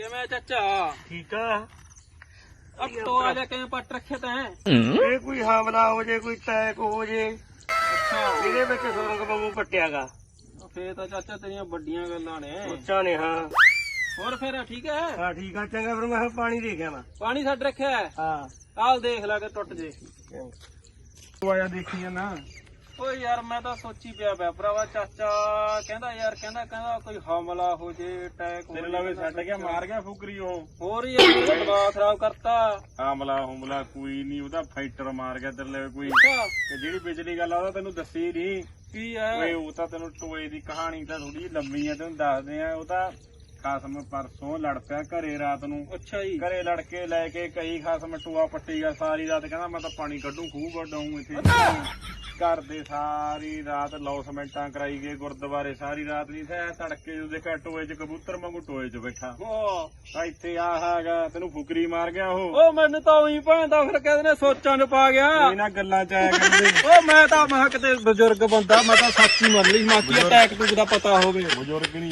ਕਿਵੇਂ ਚਾਚਾ? ਠੀਕ ਆ। ਅਬ ਟੋਆ ਜਾ ਕਿਵੇਂ ਪੱਟ ਰੱਖਿਆ ਤੈਂ? ਇਹ ਕੋਈ ਹਮਲਾ ਹੋ ਜੇ ਕੋਈ ਅਟੈਕ ਹੋ ਜੇ ਅੱਛਾ। ਇਹਦੇ ਵਿੱਚ ਸੁਰੰਗ ਵਾਂਗੂ ਪੱਟਿਆਗਾ। ਫੇਰ ਤਾਂ ਚਾਚਾ ਤੇਰੀਆਂ ਵੱਡੀਆਂ ਗੱਲਾਂ ਨੇ। ਉੱਚਾ ਨੇ ਹਾਂ। ਹੋਰ ਫਿਰ ਠੀਕ ਹੈ ਹਾਂ ਠੀਕ ਆ ਚੰਗਾ ਫਿਰ ਮੈਂ ਪਾਣੀ ਦੇ ਗਿਆ ਮੈਂ ਪਾਣੀ ਛੱਡ ਰੱਖਿਆ ਹੈ? ਹਾਂ। ਆਹ ਦੇਖ ਲੈ ਕੇ ਟੁੱਟ ਜੇ। ਤੂੰ ਆਇਆ ਦੇਖੀ ਨਾ ਓਏ ਯਾਰ ਮੈਂ ਤਾਂ ਸੋਚੀ ਪਿਆ ਪਿਆ। ਭਰਾਵਾ ਚਾਚਾ ਕਹਿੰਦਾ ਯਾਰ ਕਹਿੰਦਾ ਕਹਿੰਦਾ ਕੋਈ ਹਮਲਾ ਹੋ ਜੇ ਅਟੈਕ ਹੋ ਤੇਰੇ ਜੇ, ਲਵੇ ਛੱਡ ਗਿਆ ਮਾਰ ਗਿਆ ਫੁਕਰੀ ਉਹ। ਹੋਰ ਯਾਰ ਦਿਮਾਗ ਖਰਾਬ ਕਰਤਾ। ਹਮਲਾ ਹੁਮਲਾ ਕੋਈ ਨਹੀਂ ਉਹਦਾ ਫਾਈਟਰ ਮਾਰ ਗਿਆ ਤੇਰੇ ਲਵੇ ਕੋਈ। ਅੱਛਾ। ਤੇ ਜਿਹੜੀ ਪਿਛਲੀ ਗੱਲ ਆ ਤੈਨੂੰ ਦੱਸੀ ਨਹੀਂ ਕੀ ਓਏ ਹੈ ਉਹ ਤਾਂ ਤੈਨੂੰ ਟੋਏ ਦੀ ਕਹਾਣੀ ਤਾਂ ਥੋੜੀ ਲੰਮੀ ਆ ਤੈਨੂੰ ਦੱਸਦੇ ਆ। ਉਹ ਤਾਂ ਖਸਮ ਪਰਸੋਂ ਲੜ ਪਿਆ ਘਰੇ ਰਾਤ ਨੂੰ। ਅੱਛਾ ਜੀ। ਘਰੇ ਲੜ ਕੇ ਲੈ ਕੇ ਕਈ ਖਸਮ ਟੋਆ ਪੱਟੀ ਗਿਆ ਸਾਰੀ ਰਾਤ ਕਹਿੰਦਾ ਮੈਂ ਤਾਂ ਪਾਣੀ ਕੱਢੂ ਖੂਹ ਵੱਡਾਂ ਇੱਥੇ। ਘਰ ਦੇ ਸਾਰੀ ਰਾਤ ਲੌਸਮੈਂਟਾਂ ਕਰਾਈ ਗਏ ਗੁਰਦੁਆਰੇ ਸਾਰੀ ਰਾਤ ਨਹੀਂ ਸਹਿ ਤੜਕੇ ਜਦੋਂ ਦੇਖਿਆ ਟੋਏ 'ਚ ਕਬੂਤਰ ਵਾਂਗੂ ਟੋਏ 'ਚ ਬੈਠਾ। ਉਹ ਆ ਇੱਥੇ ਆ ਹੈਗਾ ਤੈਨੂੰ ਫੁਕਰੀ ਮਾਰ ਗਿਆ ਉਹ। ਉਹ ਮੈਨੂੰ ਤਾਂ ਉਹੀ ਭਾਂਦਾ ਫਿਰ ਕਹਿੰਦੇ ਨੇ ਸੋਚਾਂ ਚ ਪਾ ਗਿਆ। ਇਹਨਾਂ ਗੱਲਾਂ 'ਚ ਆਇਆ ਕਰਦੇ। ਉਹ ਮੈਂ ਤਾਂ ਮੈਂ ਕਿਹਾ ਕਿਤੇ ਬਜ਼ੁਰਗ ਬੰਦਾ ਮੈਂ ਤਾਂ ਸੱਚੀ ਮੰਨ ਲਈ ਮਾਕੀ ਅਟੈਕ ਟੂਕ ਦਾ ਪਤਾ ਹੋਵੇ। ਬਜ਼ੁਰਗ ਨਹੀਂ